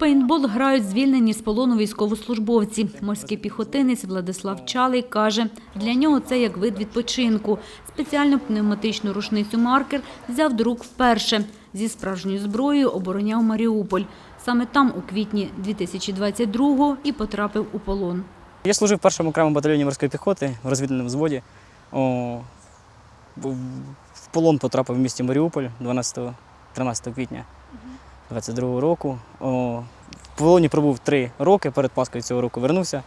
пейнтбол грають звільнені з полону військовослужбовці. Морський піхотинець Владислав Чалий каже, для нього це як вид відпочинку. Спеціальну пневматичну рушницю «Маркер» взяв до рук вперше. Зі справжньою зброєю обороняв Маріуполь. Саме там у квітні 2022-го і потрапив у полон. Я служив в першому окремому батальйоні морської піхоти в розвідувальному взводі. О, в- полон потрапив в місті Маріуполь 12 13 квітня 22 року. О, в полоні пробув три роки, перед Паскою цього року вернувся.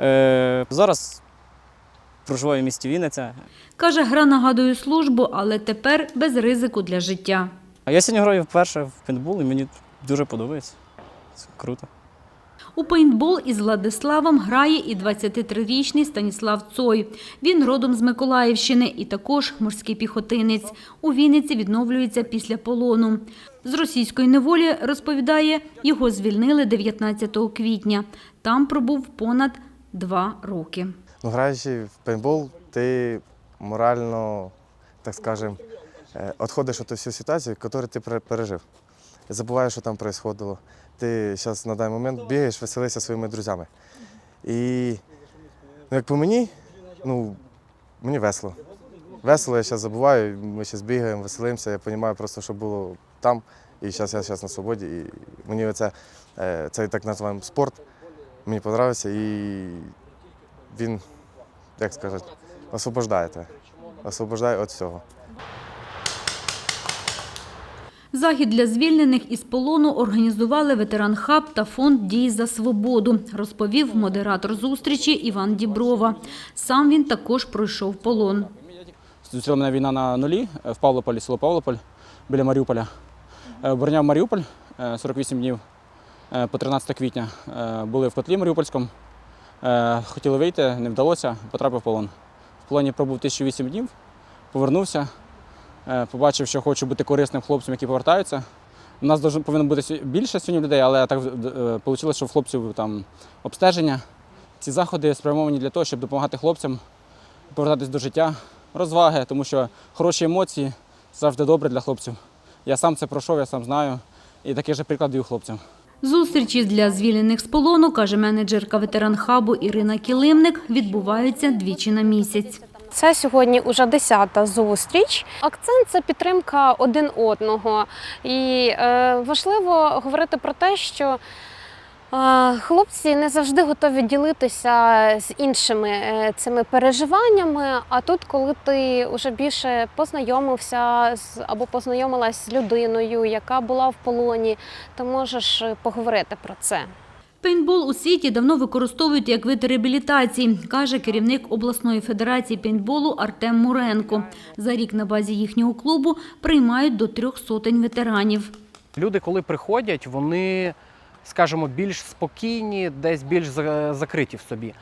Е, зараз проживаю в місті Вінниця. Каже, гра нагадує службу, але тепер без ризику для життя. А я сьогодні граю вперше в пейнтбол і мені дуже подобається. Це круто. У пейнтбол із Владиславом грає і 23-річний Станіслав Цой. Він родом з Миколаївщини і також морський піхотинець. У Вінниці відновлюється після полону. З російської неволі, розповідає, його звільнили 19 квітня. Там пробув понад два роки. Ну, граючи в пейнтбол, ти морально, так скажем, е, відходиш від всю ситуацію, яку ти пере- пережив. Забуваєш, що там відбувалося. Ти зараз на даний момент бігаєш, веселишся своїми друзями. І ну, як по мені, ну, мені весело. Весело, я зараз забуваю, ми зараз бігаємо, веселимося, я розумію просто, що було там. І зараз я зараз на свободі. І мені оце, е, цей так називаємо спорт, мені подобається. І він, як сказати, освобождає тебе. Освобождає від всього. Захід для звільнених із полону організували ветеран Хаб та фонд «Дій за свободу», розповів модератор зустрічі Іван Діброва. Сам він також пройшов полон. Зустріла мене війна на нулі е, в Павлополі, село Павлополь біля Маріуполя. Е, Обороняв Маріуполь е, 48 днів е, по 13 квітня. Були в котлі Маріупольському. Хотіли вийти, не вдалося, потрапив в полон. В полоні пробув 1008 днів, повернувся, побачив, що хочу бути корисним хлопцям, які повертаються. У нас повинно бути більше сьогодні людей, але так вийшло, що в хлопців там обстеження. Ці заходи спрямовані для того, щоб допомагати хлопцям повертатись до життя, розваги, тому що хороші емоції завжди добре для хлопців. Я сам це пройшов, я сам знаю. І такий же приклад даю хлопцям. Зустрічі для звільнених з полону, каже менеджерка ветеран Хабу Ірина Килимник, відбуваються двічі на місяць. Це сьогодні уже десята зустріч. Акцент це підтримка один одного. І е, важливо говорити про те, що е, хлопці не завжди готові ділитися з іншими е, цими переживаннями. А тут, коли ти вже більше познайомився з або познайомилась з людиною, яка була в полоні, ти можеш е, поговорити про це. Пейнтбол у світі давно використовують як вид реабілітації, каже керівник обласної федерації пейнтболу Артем Муренко. За рік на базі їхнього клубу приймають до трьох сотень ветеранів. Люди, коли приходять, вони, скажімо, більш спокійні, десь більш за- закриті в собі.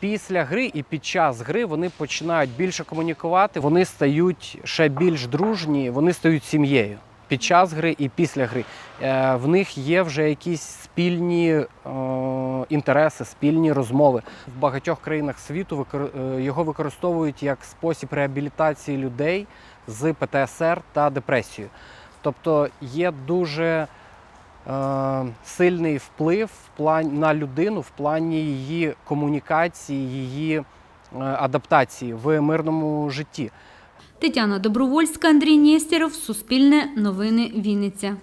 Після гри і під час гри вони починають більше комунікувати, вони стають ще більш дружні, вони стають сім'єю. Під час гри і після гри Е, в них є вже якісь спільні е, інтереси, спільні розмови. В багатьох країнах світу е, його використовують як спосіб реабілітації людей з ПТСР та депресією. Тобто є дуже сильний вплив на людину в плані її комунікації, її адаптації в мирному житті. Тетяна Добровольська, Андрій Нєстєров, Суспільне, Новини Вінниця.